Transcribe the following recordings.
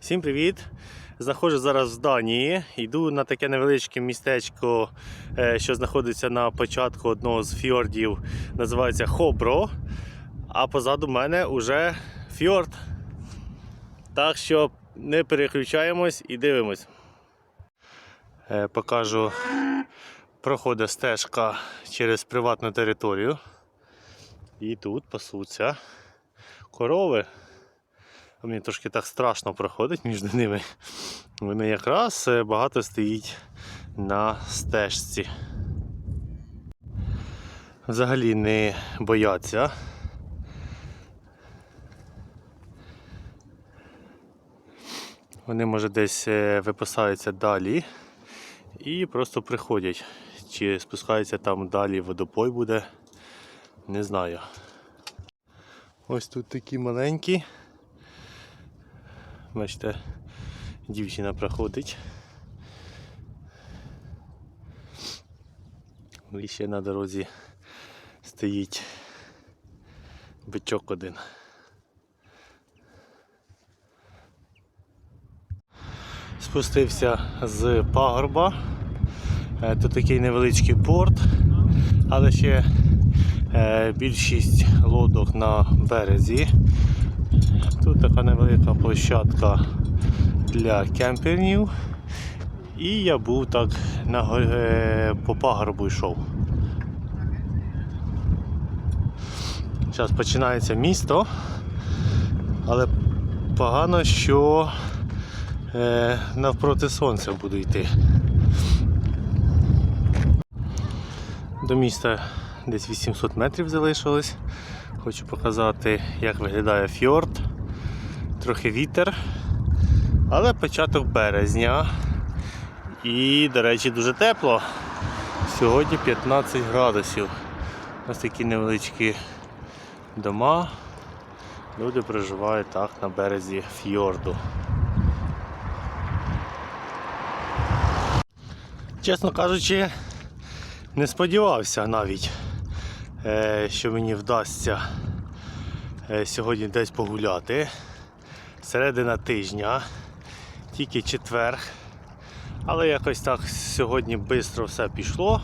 Всім привіт! Знаходжусь зараз в Данії. Йду на таке невеличке містечко, е, що знаходиться на початку одного з фьордів. Називається Хобро. А позаду мене вже фьорд. Так що не переключаємось і дивимось. Е, Покажу, проходить стежка через приватну територію. І тут пасуться корови. Мені трошки так страшно проходить між ними. Вони якраз е, багато стоїть на стежці. Взагалі не бояться. Вони, може, десь е, випасаються далі і просто приходять. Чи спускаються там далі водопой буде, не знаю. Ось тут такі маленькі. Бачите, дівчина проходить. І ще на дорозі стоїть бичок один. Спустився з пагорба. Е, Тут такий невеличкий порт, але ще е, більшість лодок на березі. Тут така невелика площадка для кемперів. І я був так на, е, по пагорбу йшов. Зараз починається місто, але погано, що е, навпроти сонця буду йти. До міста десь 800 метрів залишилось. Хочу показати, як виглядає фьорд. Трохи вітер, але початок березня. І, до речі, дуже тепло. Сьогодні 15 градусів. Ось такі невеличкі дома. Люди проживають так на березі фьорду. Чесно кажучи, не сподівався навіть, що мені вдасться е, сьогодні десь погуляти. Середина тижня, тільки четверг. Але якось так сьогодні швидко все пішло.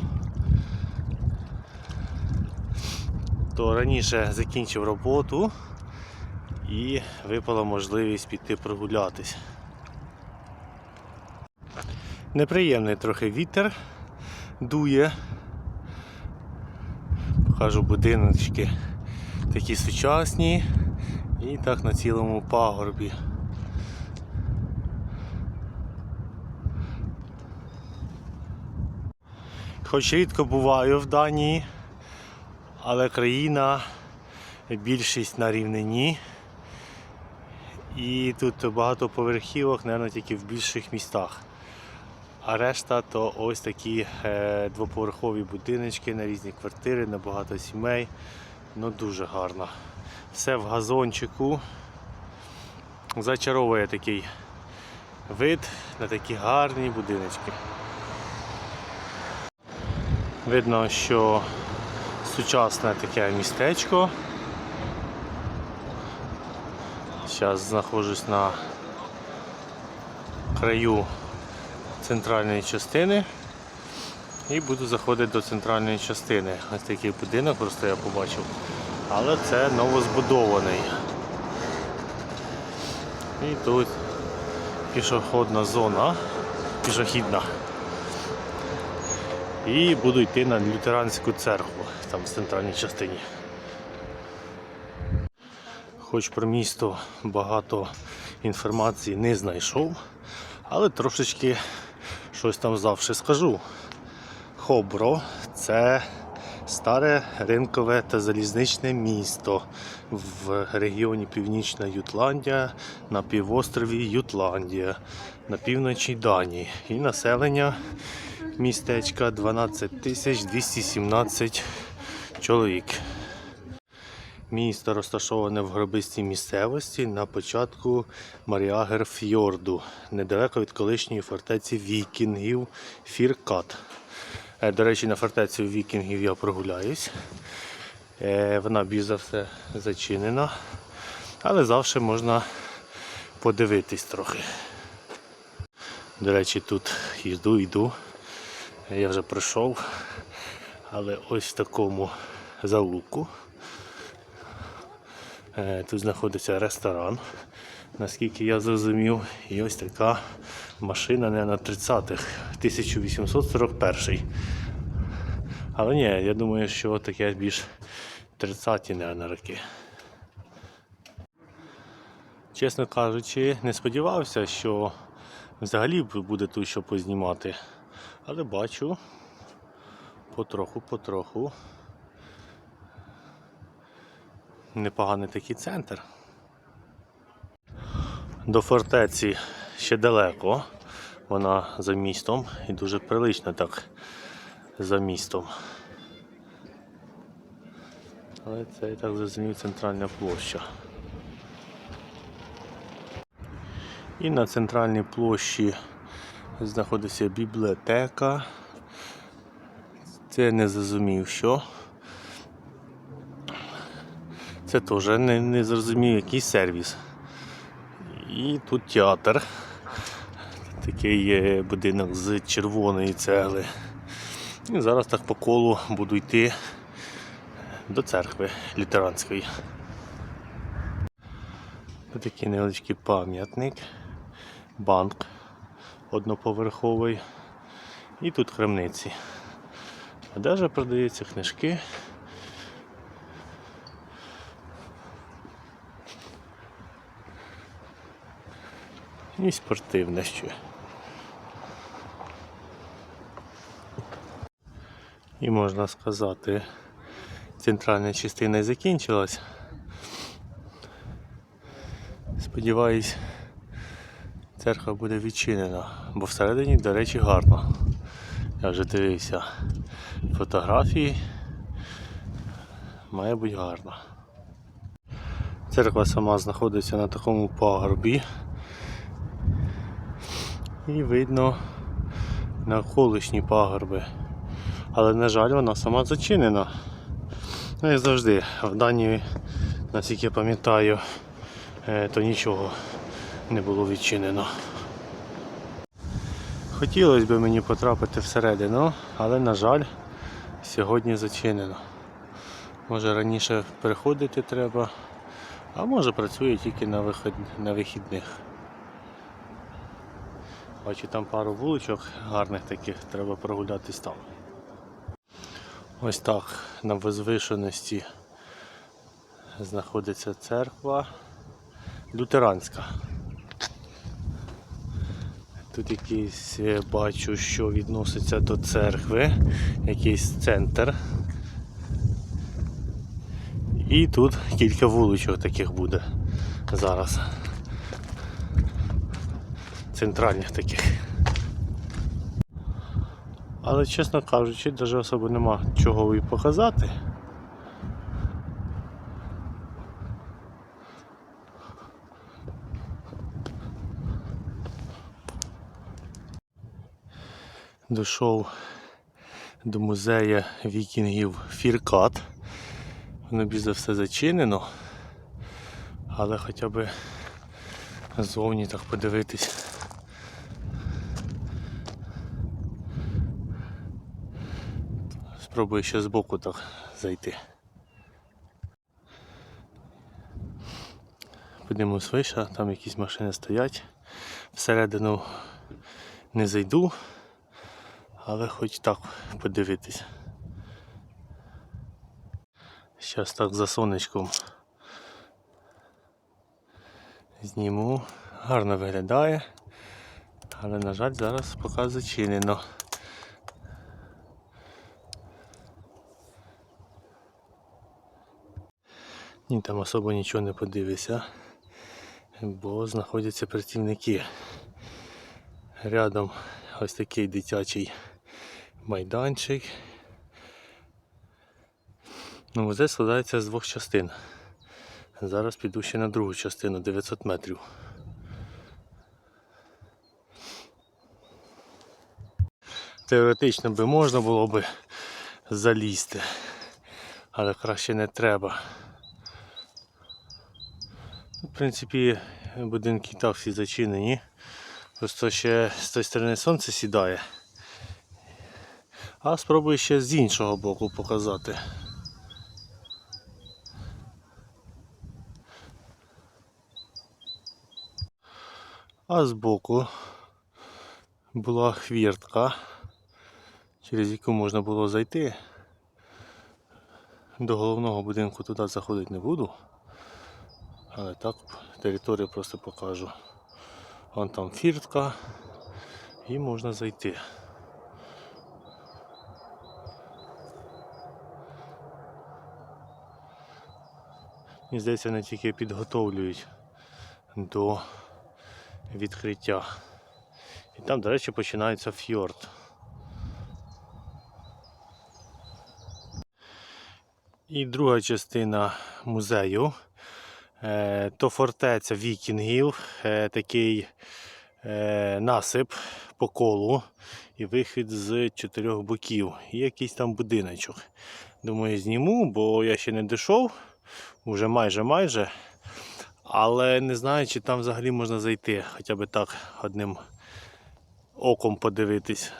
То раніше закінчив роботу і випала можливість піти прогулятись. Неприємний трохи вітер дує. Покажу будиночки такі сучасні і так на цілому пагорбі. Хоч рідко буваю в Данії, але країна більшість на рівнині. І тут багато поверхівок, мабуть, тільки в більших містах. А решта то ось такі е, двоповерхові будиночки на різні квартири, на багато сімей. Ну дуже гарно. Все в газончику. Зачаровує такий вид на такі гарні будиночки. Видно, що сучасне таке містечко. Зараз знаходжусь на краю центральної частини і буду заходити до центральної частини. Ось такий будинок просто я побачив. Але це новозбудований. І тут пішохідна зона, пішохідна. І буду йти на лютеранську церкву, там в центральній частині. Хоч про місто багато інформації не знайшов, але трошечки щось там завжди скажу. Хобро це старе ринкове та залізничне місто в регіоні Північна Ютландія на півострові Ютландія на півночі Данії. І населення містечка 12 217 чоловік. Місто розташоване в гробистій місцевості на початку Маріагерфьорду, недалеко від колишньої фортеці вікінгів Фіркат. Е, До речі, на фортецю вікінгів я прогуляюсь. Е, Вона більш за все зачинена, але завжди можна подивитись трохи. До речі, тут йду, йду. Я вже пройшов, але ось в такому залуку. Е, Тут знаходиться ресторан, наскільки я зрозумів. І ось така машина не на 30-х, 1841. Але ні, я думаю, що таке більш 30-ті, мабуть, роки. Чесно кажучи, не сподівався, що взагалі буде тут що познімати. Але бачу потроху, Непоганий такий центр. До фортеці ще далеко. Вона за містом і дуже прилично так за містом. Але це я так зрозумів центральна площа. І на центральній площі знаходиться бібліотека. Це не зрозумів, що. Це теж не, не зрозумів, який сервіс. І тут театр. Такий є будинок з червоної цегли. І зараз так по колу буду йти до церкви лютеранської. Ось такий невеличкий пам'ятник, банк одноповерховий. І тут крамниці. Одежа продаються, книжки. І спортивне ще. І можна сказати, центральна частина закінчилась. Сподіваюсь, церква буде відчинена, бо всередині, до речі, гарно. Я вже дивився фотографії. Має бути гарно. Церква сама знаходиться на такому пагорбі. І видно навколишні пагорби. Але, на жаль, вона сама зачинена. Ну, як завжди, в Данії, наскільки я пам'ятаю, е, то нічого не було відчинено. Хотілося б мені потрапити всередину, але, на жаль, сьогодні зачинено. Може раніше приходити треба, а може працює тільки на вихідних. Бачу там пару вуличок гарних таких, треба прогулятись там. Ось так на возвишеності знаходиться церква лютеранська. Тут якийсь е, бачу, що відноситься до церкви, якийсь центр. І тут кілька вуличок таких буде зараз. Центральних таких. Але чесно кажучи, навіть особо нема чого і показати. Дійшов до музею вікінгів Фіркат. Воно більш за все зачинено, але хоча б ззовні так подивитись. Спробую ще збоку так зайти. Подивимось вище, там якісь машини стоять. Всередину не зайду, але хоч так подивитись. Зараз так за сонечком зніму. Гарно виглядає, але на жаль зараз поки зачинено. Ні, там особо нічого не подивишся, бо знаходяться працівники. Рядом ось такий дитячий майданчик. Ну, музей складається з двох частин. Зараз піду ще на другу частину 900 метрів. Теоретично би можна було би залізти, але краще не треба. В принципі, Будинки і так всі зачинені. Просто ще з тої сторони сонце сідає. А спробую ще з іншого боку показати. А збоку була хвіртка, через яку можна було зайти. До головного будинку туди заходити не буду. Але так територію просто покажу. Вон там фіртка і можна зайти. Мені здається, вони тільки підготовлюють до відкриття. І там, до речі, починається фьорд. І друга частина музею. Е, То фортеця вікінгів, е, такий е, насип по колу і вихід з чотирьох боків. І якийсь там будиночок. Думаю, зніму, бо я ще не дійшов, вже майже майже. Але не знаю, чи там взагалі можна зайти, хоча б так одним оком подивитись.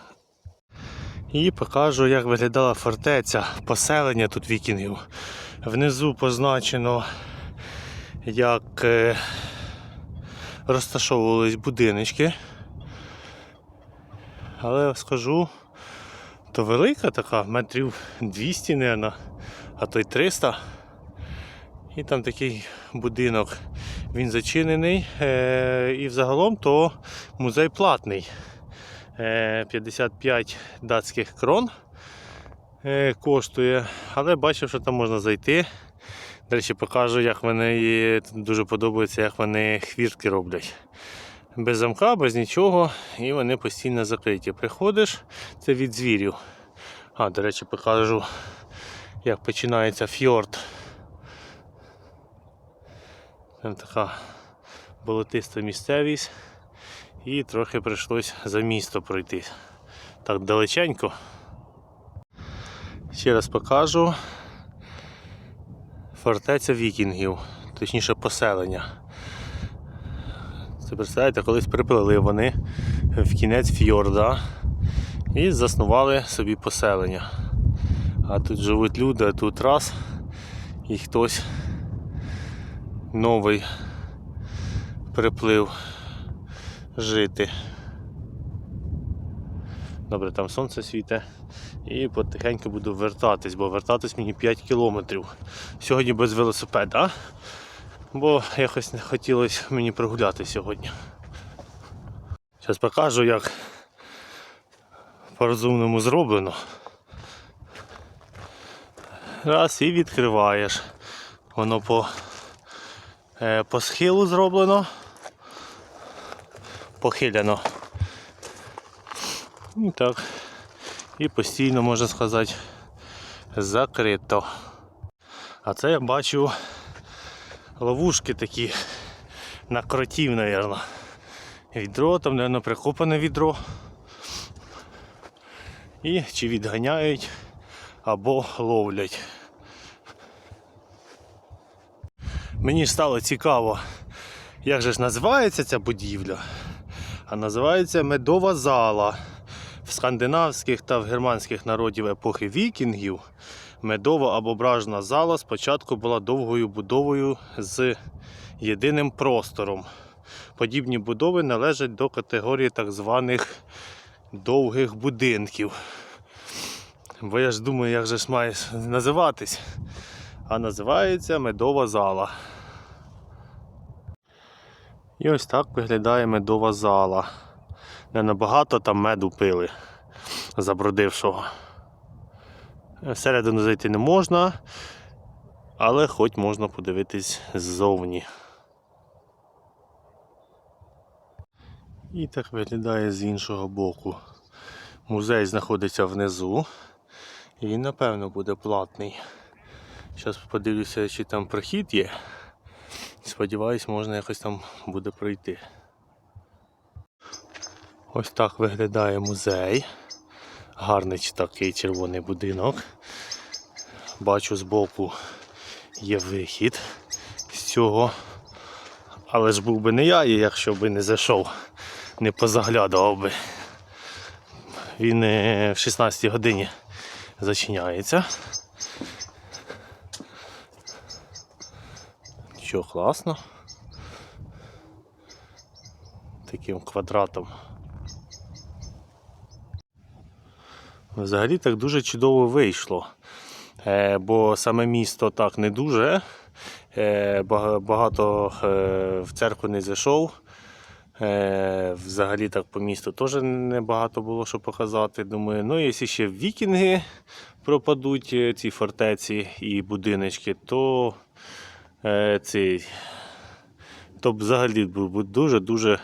І покажу, як виглядала фортеця, поселення тут вікінгів. Внизу позначено, як е, розташовувались будиночки. Але скажу, то велика така, метрів 200, мабуть, а то й 300. І там такий будинок. Він зачинений. Е, і взагалом то музей платний. Е, 55 датських крон е, коштує. Але бачив, що там можна зайти. Речі, покажу, як вони і дуже подобається, як вони хвіртки роблять. Без замка, без нічого, і вони постійно закриті. Приходиш, це від звірів. А, до речі, покажу, як починається фьорд. Там така болотиста місцевість. І трохи прийшлось за місто пройти. Так далеченько. Ще раз покажу. Фортеця вікінгів, точніше поселення. Це представляєте, колись приплили вони в кінець фьорда і заснували собі поселення. А тут живуть люди, а тут раз і хтось новий приплив жити. Добре, там сонце світе. І потихеньку буду вертатись, бо вертатись мені 5 кілометрів. Сьогодні без велосипеда, бо якось не хотілося мені прогуляти сьогодні. Зараз покажу, як по-розумному зроблено. Раз і відкриваєш. Воно по, е, по схилу зроблено похиляно. І так. І постійно, можна сказати, закрито. А це я бачу ловушки такі на кротів, мабуть. Відро, там, мабуть, прикопане відро. І чи відганяють або ловлять. Мені стало цікаво, як же ж називається ця будівля а називається медова зала. В скандинавських та в германських народів епохи вікінгів медова або бражна зала спочатку була довгою будовою з єдиним простором. Подібні будови належать до категорії так званих довгих будинків. Бо я ж думаю, як же ж має називатись. А називається медова зала. І ось так виглядає медова зала. Не набагато там меду пили забродившого. Всередину зайти не можна, але хоч можна подивитись ззовні. І так виглядає з іншого боку. Музей знаходиться внизу і він, напевно, буде платний. Зараз подивлюся, чи там прохід є. Сподіваюсь, можна якось там буде пройти. Ось так виглядає музей. Гарний такий червоний будинок. Бачу збоку є вихід з цього. Але ж був би не я, якщо би не зайшов, не позаглядував би. Він е, в 16 годині зачиняється. Що класно. Таким квадратом. Взагалі так дуже чудово вийшло. Е, бо саме місто так не дуже. Е, багато е, в церкву не зайшов. Взагалі так по місту теж не багато було що показати. Думаю, ну якщо ще вікінги пропадуть, ці фортеці і будиночки, то цей, то взагалі був дуже-дуже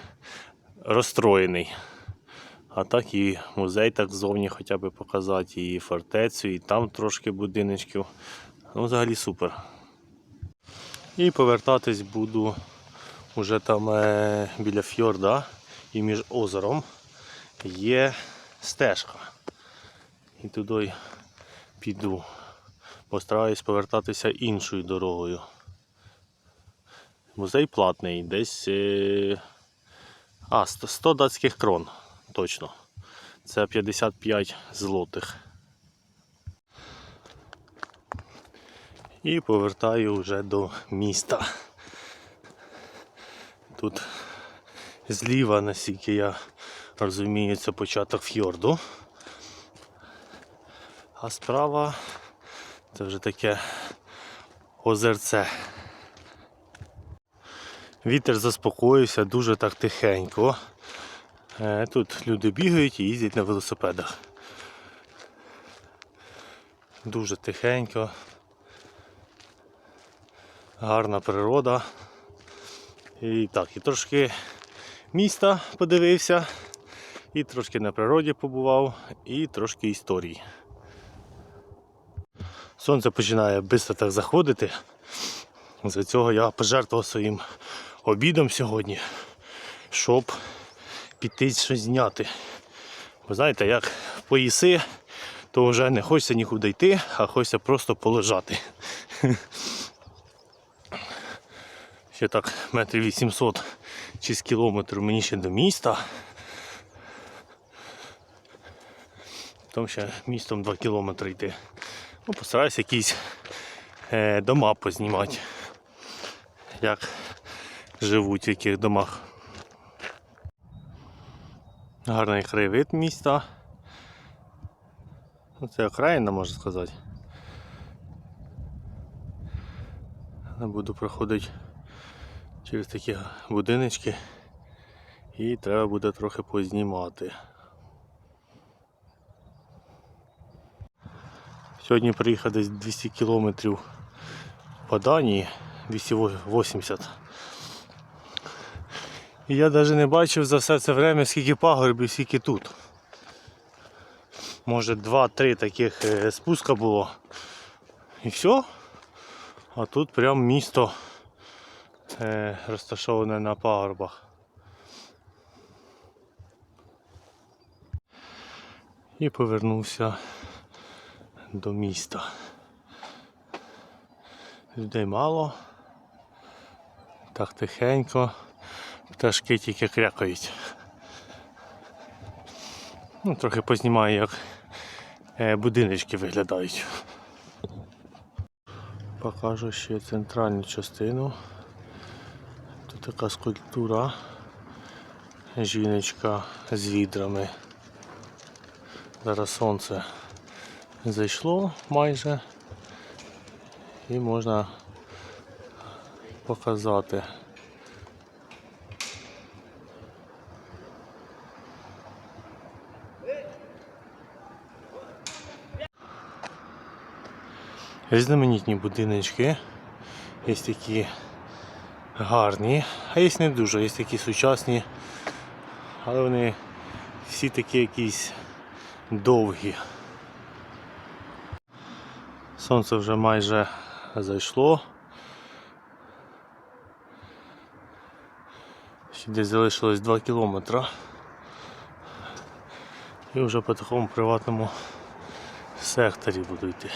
розстроєний. А так і музей так ззовні хоча б показати, і фортецю, і там трошки будиночків. Ну, взагалі супер. І повертатись буду уже там е, біля фьорда і між озером є стежка. І туди піду. Постараюсь повертатися іншою дорогою. Музей платний, десь. е, А, 100 100 датських крон. Точно. Це 55 злотих. І повертаю вже до міста. Тут зліва, наскільки я розумію, це початок фьорду. А справа це вже таке озерце. Вітер заспокоївся дуже так тихенько. Е, Тут люди бігають і їздять на велосипедах. Дуже тихенько. Гарна природа. І так, і трошки міста подивився, і трошки на природі побував, і трошки історії. Сонце починає швидко так заходити. За цього я пожертвував своїм обідом сьогодні, щоб піти щось зняти. Ви знаєте, як поїси, то вже не хочеться нікуди йти, а хочеться просто полежати. Ще так метрів 800 чи з кілометрів мені ще до міста. Там ще містом 2 кілометри йти. Ну, постараюся якісь е, дома познімати. Як живуть в яких домах. Гарний краєвид міста. Ну, Це окраїна, можна сказати. Буду проходити через такі будиночки і треба буде трохи познімати. Сьогодні приїхав десь 200 кілометрів по Данії, 280. І я навіть не бачив за все це время, скільки пагорбів, скільки тут. Може 2-3 таких е, спуска було. І все. А тут прям місто е, розташоване на пагорбах. І повернувся до міста. Людей мало. Так тихенько. Пташки тільки крякають. Ну, трохи познімаю, як е, будиночки виглядають. Покажу ще центральну частину. Тут така скульптура. Жіночка з відрами. Зараз сонце зайшло майже і можна показати. Різноманітні будиночки. Є такі гарні, а є не дуже, є такі сучасні, але вони всі такі якісь довгі. Сонце вже майже зайшло. Ще десь залишилось 2 кілометри. І вже по такому приватному секторі буду йти.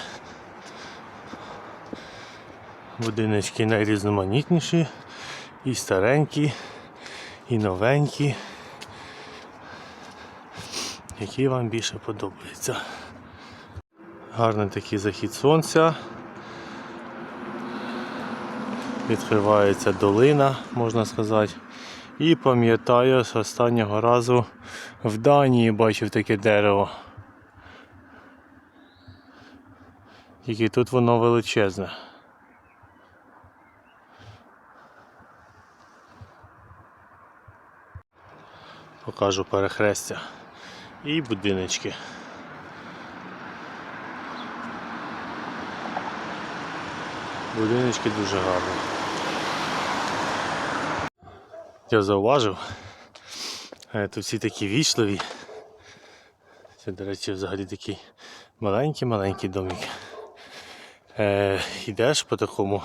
Будиночки найрізноманітніші І старенькі, і новенькі. Які вам більше подобаються. Гарний такий захід сонця. Відкривається долина, можна сказати. І пам'ятаю, з останнього разу в Данії бачив таке дерево. Тільки тут воно величезне. Покажу перехрестя. І будиночки. Будиночки дуже гарні. Я зауважив, е, тут всі такі вічливі. Це, до речі, взагалі такий маленький-маленький домик. Е, йдеш по такому,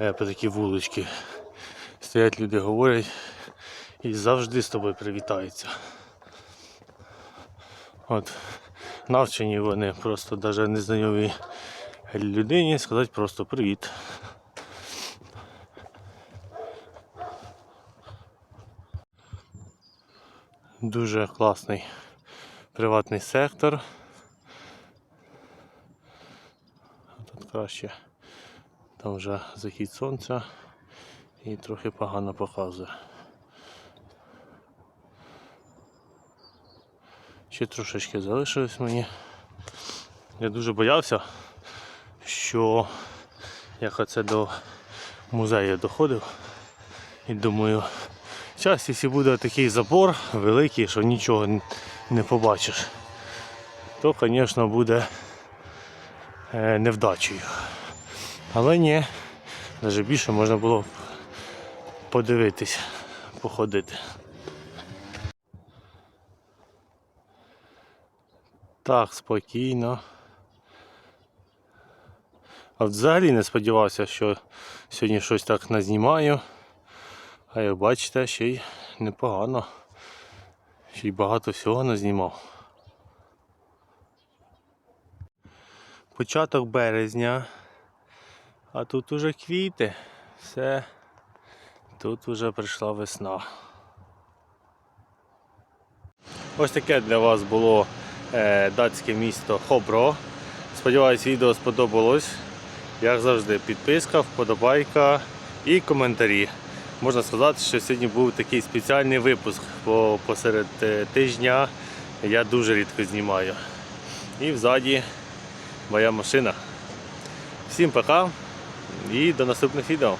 е, по такій вуличці, стоять люди, говорять і завжди з тобою привітаються. От, навчені вони просто навіть незнайомій людині сказати просто привіт. Дуже класний приватний сектор. Тут краще. Там вже захід сонця і трохи погано показує. Ще трошечки залишилось мені. Я дуже боявся, що як оце до музею доходив і думаю, час, якщо буде такий забор великий, що нічого не побачиш, то, звісно, буде е, невдачею. Але ні, навіть більше можна було подивитись, походити. Так, спокійно. А взагалі не сподівався, що сьогодні щось так назнімаю. А як бачите, ще й непогано. Ще й багато всього назнімав. Початок березня. А тут уже квіти. Все. Тут уже прийшла весна. Ось таке для вас було датське місто Хобро. Сподіваюсь, відео сподобалось. Як завжди, підписка, вподобайка і коментарі. Можна сказати, що сьогодні був такий спеціальний випуск, бо посеред е, тижня я дуже рідко знімаю. І взаді моя машина. Всім пока і до наступних відео.